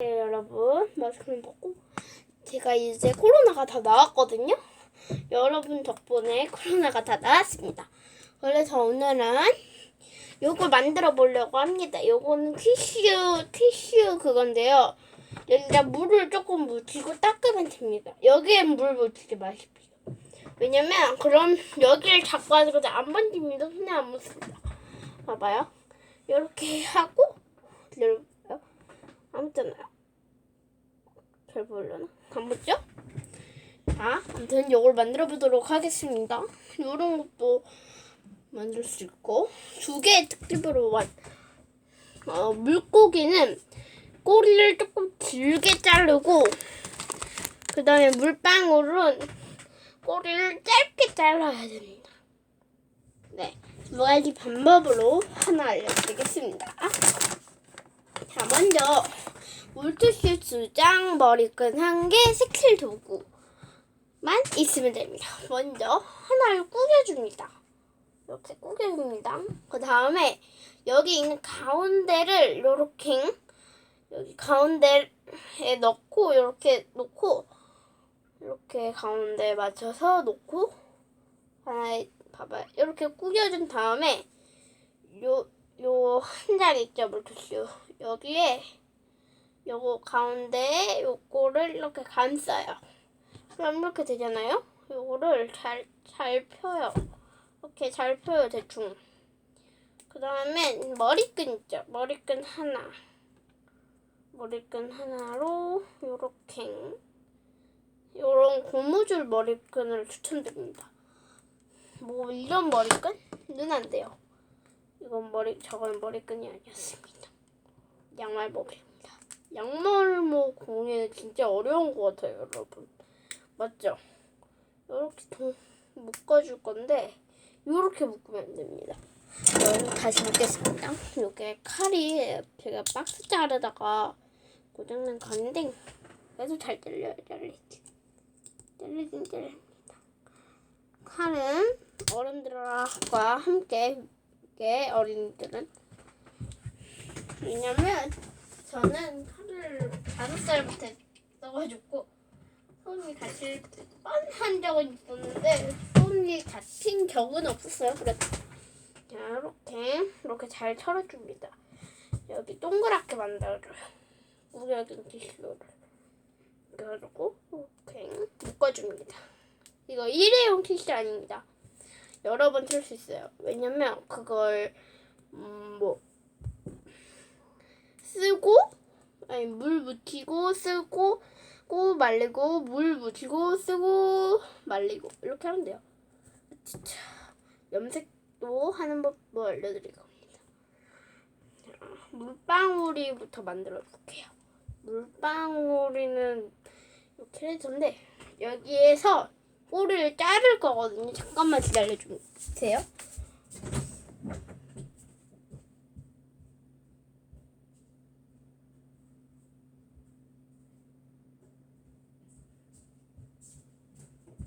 네, 여러분 마스크를 벗고 제가 이제 코로나가 다 나왔거든요. 여러분 덕분에 코로나가 다 나왔습니다. 그래서 오늘은 요걸 만들어 보려고 합니다. 요거는 티슈 티슈 그건데요. 여기다 물을 조금 묻히고 닦으면 됩니다. 여기에 물 묻히지 마십시오. 왜냐면 그럼 여기를 잡고 하니까 안 번집니다. 손에 안 묻습니다. 봐봐요. 이렇게 하고 기다려 봐요. 아무잖아요. 잘 보이려나? 안 보죠? 자, 아무튼 이걸 만들어 보도록 하겠습니다. 이런 것도 만들 수 있고 두 개의 특집으로 완 어, 물고기는 꼬리를 조금 길게 자르고 그 다음에 물방울은 꼬리를 짧게 잘라야 됩니다. 네, 두 가지 방법으로 하나 알려드리겠습니다. 자, 먼저 물티슈 두 장, 머리끈 한 개, 색칠 도구만 있으면 됩니다. 먼저 하나를 꾸겨줍니다. 이렇게 꾸겨줍니다. 그 다음에 여기 있는 가운데를 이렇게 여기 가운데에 넣고 이렇게 놓고 이렇게 가운데 맞춰서 놓고 하나에 봐봐요. 이렇게 꾸겨준 다음에 요 요 한 장 있죠 물티슈 여기에 요거 가운데에 요거를 이렇게 감싸요. 그럼 이렇게 되잖아요. 요거를 잘 잘 펴요. 이렇게 잘 펴요 대충. 그 다음에 머리끈 있죠. 머리끈 하나. 머리끈 하나로 요렇게 요런 고무줄 머리끈을 추천드립니다. 뭐 이런 머리끈은 안 돼요. 이건 머리 저건 머리끈이 아니었습니다. 양말목입니다. 양말목 공예는 진짜 어려운 것 같아요, 여러분. 맞죠? 이렇게 동, 묶어줄 건데 이렇게 묶으면 안 됩니다. 여러분 다시 묶겠습니다. 이게 칼이 제가 박스 자르다가 고장난 건데 그래도 잘 잘려요, 잘리지. 잘리긴 잘립니다. 칼은 어른들과 함께 게 어린이들은 왜냐면 저는 칼을 다섯 살부터 써가지고 손이 다칠 뻔한 적은 있었는데 손이 다친 적은 없었어요. 그래서 자 이렇게 이렇게 잘 털어줍니다. 여기 동그랗게 만들어줘요. 우려진 티슈를 그래가지고 이렇게 묶어줍니다. 이거 일회용 티슈 아닙니다. 여러 번 쓸 수 있어요. 왜냐면 그걸 음, 뭐 쓰고 아니 물 묻히고 쓰고 고 말리고 물 묻히고 쓰고 말리고 이렇게 하면 돼요. 진짜 염색도 하는 법도 알려드릴 겁니다. 자, 물방울이부터 만들어 볼게요. 물방울이는 이렇게 해줬는데 여기에서 꼬리를 자를 거거든요. 잠깐만 기다려 주세요.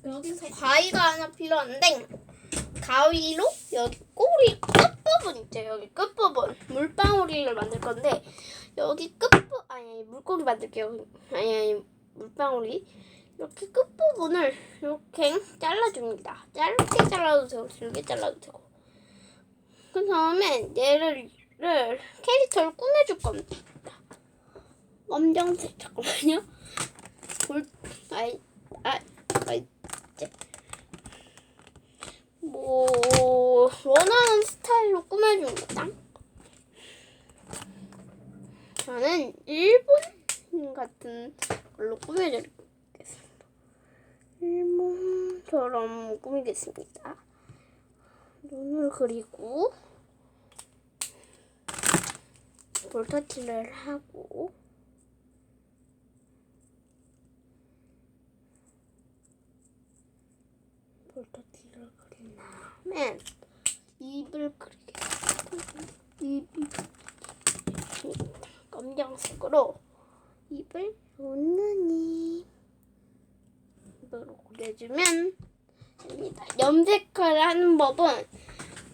여기서 가위가 하나 필요한데 가위로 여기 꼬리 끝부분 있죠 여기 끝부분. 물방울이를 만들 건데 여기 끝부 아니, 아니 물고기 만들게요. 아니 아니 물방울이. 이렇게 끝부분을 이렇게 잘라줍니다. 짧게 잘라도 되고 길게 잘라도 되고. 그 다음에 얘를 를 캐릭터를 꾸며줄 겁니다. 검정색 잠깐만요. 볼 아이 아 이제 뭐 원하는 스타일로 꾸며줍니다. 저는 일본 같은 걸로 꾸며드리겠습니다. 일본처럼 꾸미겠습니다. 눈을 그리고 볼터치를 하고 볼터치를 그린 다음에 입을 그리겠습니다. 입이 검정색으로 입을 입 입으로 그려주면 됩니다. 염색을 하는 법은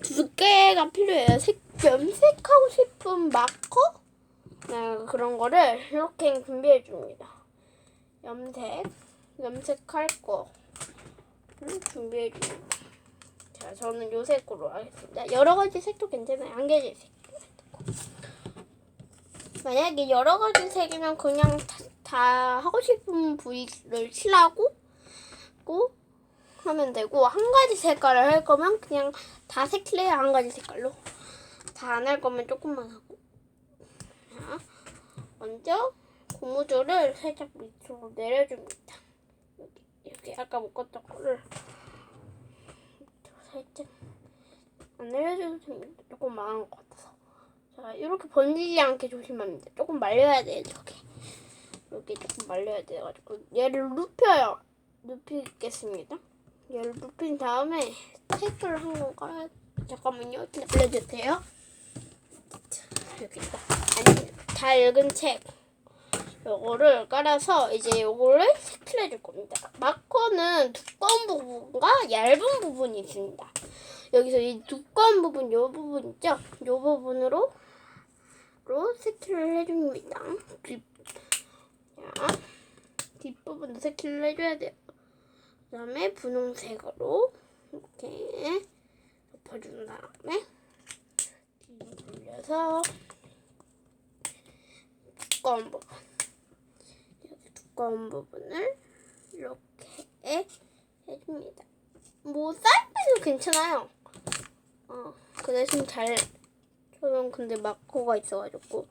두 개가 필요해요. 색, 염색하고 싶은 마커 네, 그런 거를 이렇게 준비해 줍니다. 염색, 염색할 거 준비해 줍니다. 자, 저는 요 색으로 하겠습니다. 여러 가지 색도 괜찮아요. 한 개지 색. 만약에 여러 가지 색이면 그냥 다, 다 하고 싶은 부위를 칠하고 고 하면 되고 한 가지 색깔을 할 거면 그냥 다 색칠해요 한 가지 색깔로 다 안 할 거면 조금만 하고 자 먼저 고무줄을 살짝 밑으로 내려줍니다 여기 이렇게 아까 묶었던 거를 살짝 안 내려줘도 됩니다 조금 망한 것 같아서. 자 이렇게 번지지 않게 조심합니다. 조금 말려야 돼요 저게. 이렇게 조금 말려야 돼가지고. 얘를 눕혀요. 눕히겠습니다. 얘를 눕힌 다음에 테이프를 한 번 깔아 잠깐만요. 알려주세요. 여기 있다 아니 다 읽은 책 요거를 깔아서 이제 요거를 색칠해 줄 겁니다. 마커는 두꺼운 부분과 얇은 부분이 있습니다. 여기서 이 두꺼운 부분 요 부분 있죠? 요 부분으로 로 색칠을 해줍니다. 뒷, 자, 뒷부분도 색칠을 해줘야 돼요. 그 다음에 분홍색으로 이렇게 덮어준 다음에 뒤로 돌려서 두꺼운 부분 두꺼운 부분을 이렇게 해줍니다. 뭐 사이즈도 괜찮아요. 어, 그 대신 잘 저는 근데 마커가 있어가지고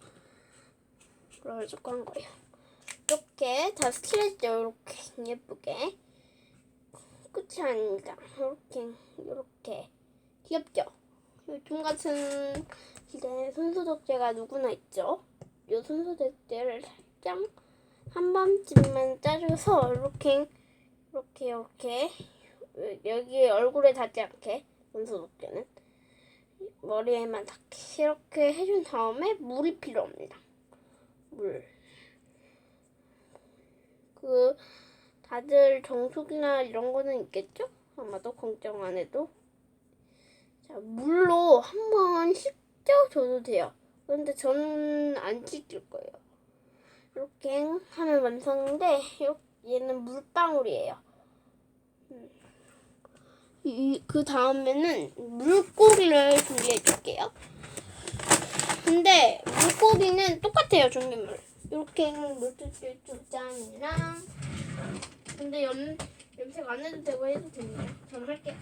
그래가지고 한 거예요. 이렇게 다 스트레치죠. 이렇게 예쁘게. 끝이 아닙니다. 이렇게 이렇게 귀엽죠? 요즘 같은 시대에 손소독제가 누구나 있죠. 요 손소독제를 살짝 한 번쯤만 짜줘서 이렇게 이렇게 이렇게 여기 얼굴에 닿지 않게 손소독제는 머리에만 닿게 이렇게 해준 다음에 물이 필요합니다. 물. 그 다들 정수기나 이런 거는 있겠죠? 아마도 걱정 안 해도. 자, 물로 한번 씻겨 줘도 돼요. 그런데 저는 안 씻길 거예요. 이렇게 하면 완성인데, 얘는 물방울이에요. 음. 이, 그 다음에는 물고기를 준비해 줄게요. 근데 물고기는 똑같아요, 준비물. 이렇게 두 잔이랑 근데 염, 염색 안 해도 되고 해도 됩니다. 저는 할게요.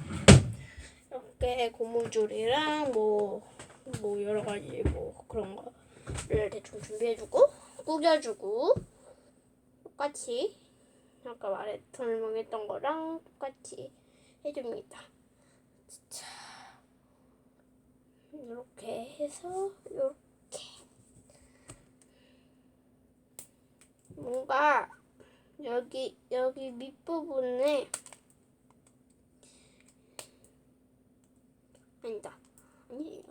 이렇게 고무줄이랑 뭐, 뭐 여러 가지 뭐 그런 거를 대충 준비해주고 구겨주고 똑같이 아까 말했 설명했던 거랑 똑같이 해줍니다. 자, 이렇게 해서 이렇게. 뭔가 여기 여기 밑부분에 아니다. 아니에요.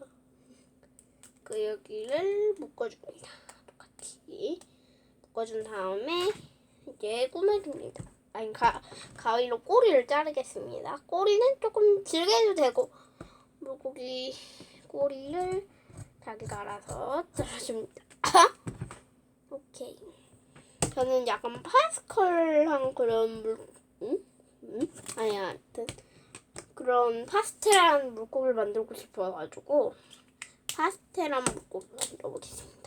그 여기를 묶어줍니다 똑같이 묶어준 다음에 이제 꾸며줍니다 아니 가, 가위로 꼬리를 자르겠습니다 꼬리는 조금 길게 해도 되고 물고기 꼬리를 자기가 알아서 잘라줍니다 오케이 저는 약간 파스컬한 그런 물, 응? 응? 아니야, 하여튼 그런 파스텔한 물고기를 만들고 싶어가지고 파스텔한 물고기 만들어 보겠습니다.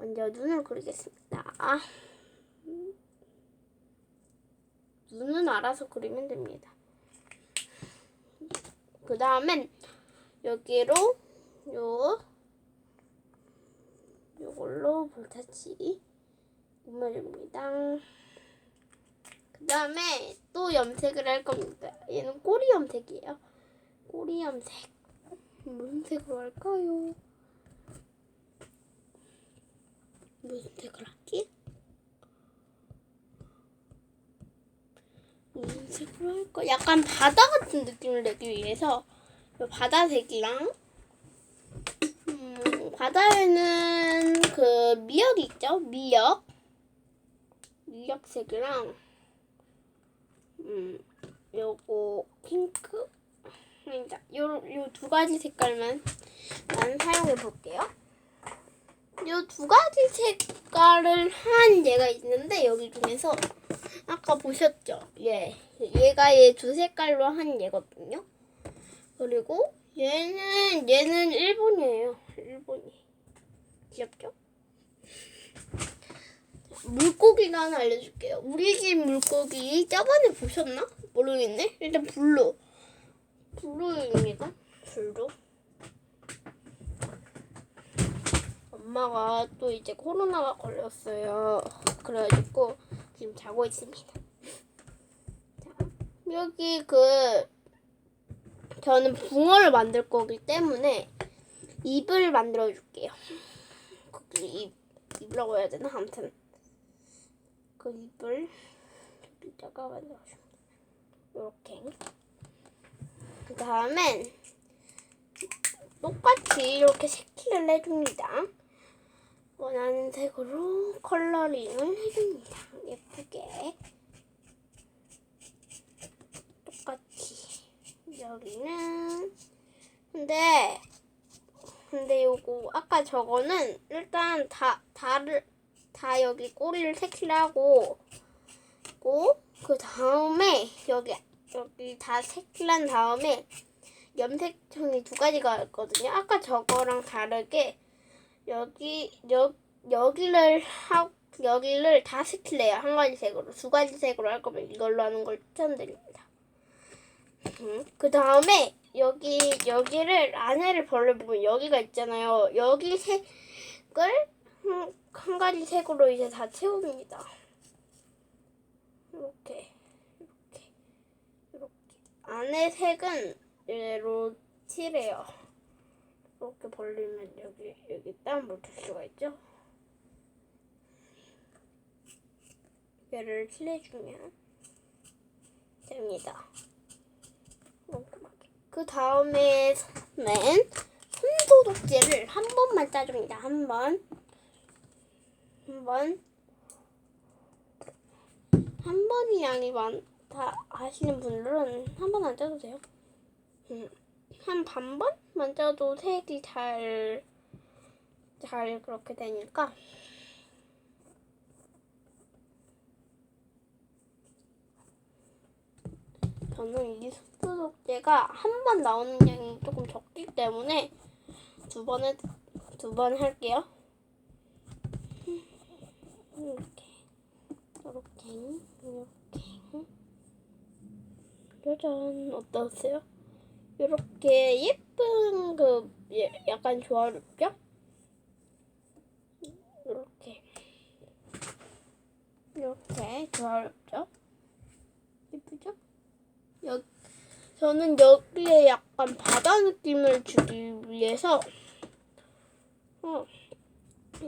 먼저 눈을 그리겠습니다. 눈은 알아서 그리면 됩니다. 그 다음엔 여기로 요 요걸로 볼타치 꾸며줍니다. 그 다음에 또 염색을 할 겁니다. 얘는 꼬리 염색이에요. 꼬리 염색. 무슨 색으로 할까요? 무슨 색을 하지? 무슨 색으로 할까? 약간 바다 같은 느낌을 내기 위해서 이 바다색이랑 음, 바다에는 그 미역이 있죠? 미역. 미역색이랑 음 요거 핑크 아니다 요요 두 가지 색깔만 난 사용해 볼게요. 요 두 가지 색깔을 한 얘가 있는데 여기 중에서 아까 보셨죠? 예, 얘가 얘 두 색깔로 한 얘거든요. 그리고 얘는 얘는 일본이에요. 일본이 귀엽죠? 물고기가 하나 알려줄게요. 우리 집 물고기 저번에 보셨나? 모르겠네. 일단 블루. 블루입니다. 블루. 엄마가 또 이제 코로나가 걸렸어요. 그래가지고 지금 자고 있습니다. 자, 여기 그 저는 붕어를 만들 거기 때문에 입을 만들어 줄게요. 그 입, 입이라고 해야 되나? 아무튼 그 입을 여기다가 만들어 줍니다. 이렇게. 그 다음엔 똑같이 이렇게 색칠을 해줍니다. 원하는 색으로 컬러링을 해줍니다. 예쁘게. 똑같이. 여기는 근데 근데 요거 아까 저거는 일단 다 다를 다 여기 꼬리를 색칠하고 그 다음에 여기 여기 다 색칠한 다음에 염색종이 두 가지가 있거든요. 아까 저거랑 다르게 여기 여 여기를 하 여기를 다 색칠해요. 한 가지 색으로 두 가지 색으로 할 거면 이걸로 하는 걸 추천드립니다. 그 다음에 여기 여기를 안에를 벌려보면 여기가 있잖아요. 여기 색을 한, 한 가지 색으로 이제 다 채웁니다. 이렇게 이렇게 이렇게 안에 색은 얘로 칠해요. 이렇게 벌리면 여기 여기 땀 묻을 수가 있죠. 얘를 칠해주면 됩니다. 그 다음에는 손소독제를 한 번만 짜줍니다. 한 번. 한 번. 한 번이 양이 많다 하시는 분들은 한 번 안 짜도 돼요. 음, 한 반번만 짜도 색이 잘, 잘 그렇게 되니까. 저는 이 손소독제가 한 번 나오는 양이 조금 적기 때문에 두 번에 두 번 할게요. 이렇게 이렇게 이렇게 짜잔 어떠세요? 이렇게 예쁜 그 예, 약간 조화롭죠? 이렇게 이렇게 조화롭죠? 예쁘죠? 여, 저는 여기에 약간 바다 느낌을 주기 위해서 어,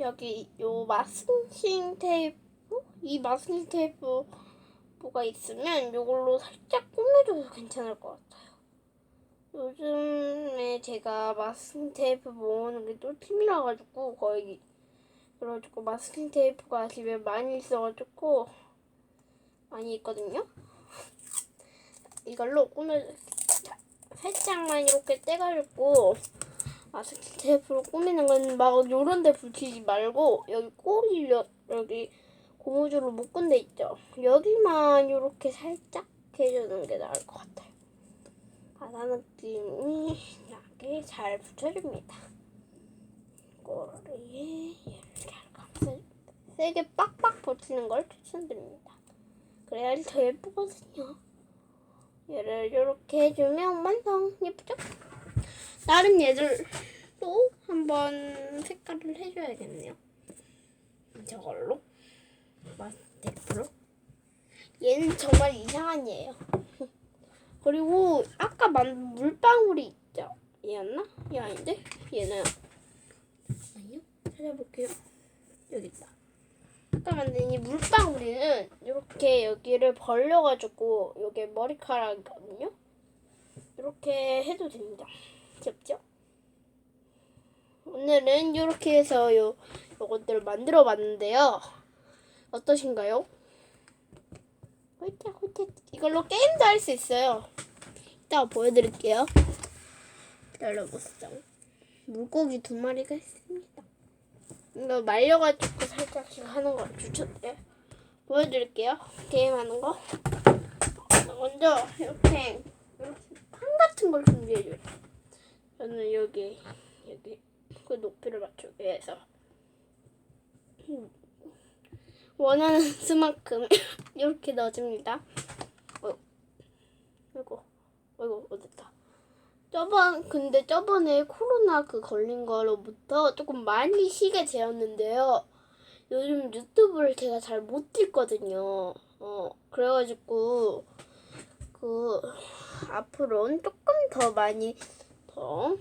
여기 요 마스킹 테이프 이 마스킹 테이프 뭐가 있으면 이걸로 살짝 꾸며줘도 괜찮을 것 같아요. 요즘에 제가 마스킹 테이프 모으는 게 똘팀이라 가지고 거의 그래가지고 마스킹 테이프가 집에 많이 있어가지고 많이 있거든요. 이걸로. 자, 살짝만 이렇게 떼가지고 마스킹 테이프로 꾸미는 건 막 요런 데 붙이지 말고 여기 꼬리 여, 여기 고무줄로 묶은 데 있죠. 여기만 이렇게 살짝 해주는 게 나을 것 같아요. 바다 느낌이 나게 잘 붙여줍니다. 꼬리에 감싸줍니다. 세게 빡빡 붙이는 걸 추천드립니다. 그래야지 더 예쁘거든요. 얘를 이렇게 해주면 완성 예쁘죠? 다른 얘들도 한번 색깔을 해줘야겠네요. 저걸로 마스테프로 얘는 정말 이상한 얘예요. 그리고 아까 만든 물방울이 있죠? 얘였나? 얘 아닌데? 얘는 아니요? 찾아볼게요. 여기 있다. 아까 만든 이 물방울이는 이렇게 여기를 벌려가지고 여기 머리카락이거든요. 이렇게 해도 됩니다. 귀엽죠? 오늘은 이렇게 해서 요 요것들을 만들어 봤는데요. 어떠신가요? 홀짝 홀짝 이걸로 게임도 할 수 있어요. 이따가 보여드릴게요. 기다려보시죠. 물고기 두 마리가 있습니다. 이거 말려가지고 살짝씩 하는 거 추천해요. 보여드릴게요. 게임하는 거. 먼저 이렇게 판 같은 걸 준비해줘요. 저는 여기 여기 그 높이를 맞추기 위해서 원하는 수만큼 이렇게 넣어줍니다. 어, 아이고, 아이고, 어됐다. 저번 근데 저번에 코로나 그 걸린 거로부터 조금 많이 쉬게 되었는데요. 요즘 유튜브를 제가 잘 못 찍거든요. 어 그래가지고 그 앞으로는 조금 더 많이 더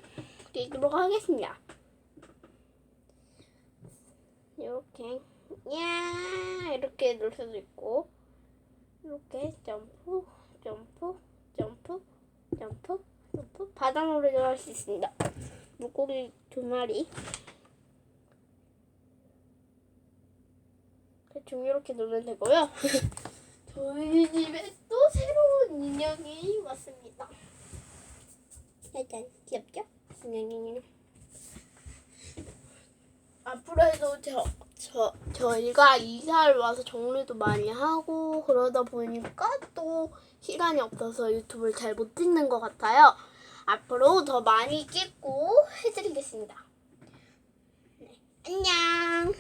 뛰도록 하겠습니다. 이렇게 야 이렇게 놀 수도 있고 이렇게 점프 점프 점프 점프 점프 바닥놀이도 할 수 있습니다. 물고기 두 마리 대충 이렇게 놀면 되고요. 저희 집에 또 새로운 인형이 왔습니다. 짜잔 귀엽죠? 냥냥냥. 앞으로도 저, 저, 저희가 이사를 와서 정리도 많이 하고 그러다 보니까 또 시간이 없어서 유튜브를 잘 못 찍는 것 같아요. 앞으로 더 많이 찍고 해드리겠습니다. 네, 안녕.